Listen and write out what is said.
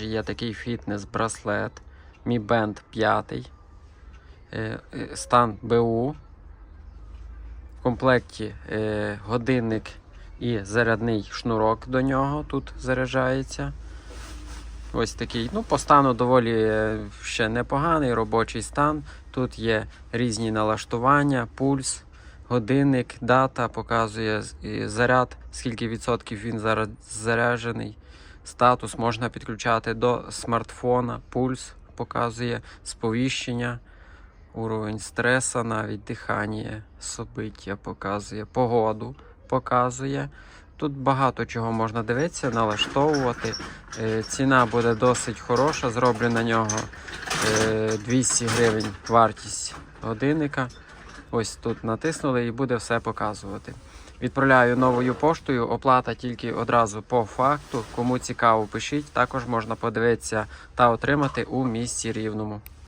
Є такий фітнес-браслет Mi Band 5. Е, е, Стан БУ. В комплекті е, годинник і зарядний шнурок до нього тут заряджається. Ось такий. Ну, по стану доволі ще непоганий робочий стан. Тут є різні налаштування, пульс, годинник, дата показує заряд, скільки відсотків він зараз заряджений. Статус можна підключати до смартфона, пульс показує сповіщення, уровень стреса, навіть дихання, собиття показує, погоду показує. Тут багато чого можна дивитися, налаштовувати. Е, Ціна буде досить хороша. Зроблю на нього е, 200 гривень вартість годинника. Ось тут натиснули і буде все показувати. Відправляю новою поштою. Оплата тільки одразу по факту. Кому цікаво, пишіть. Також можна подивитися та отримати у місті рівному.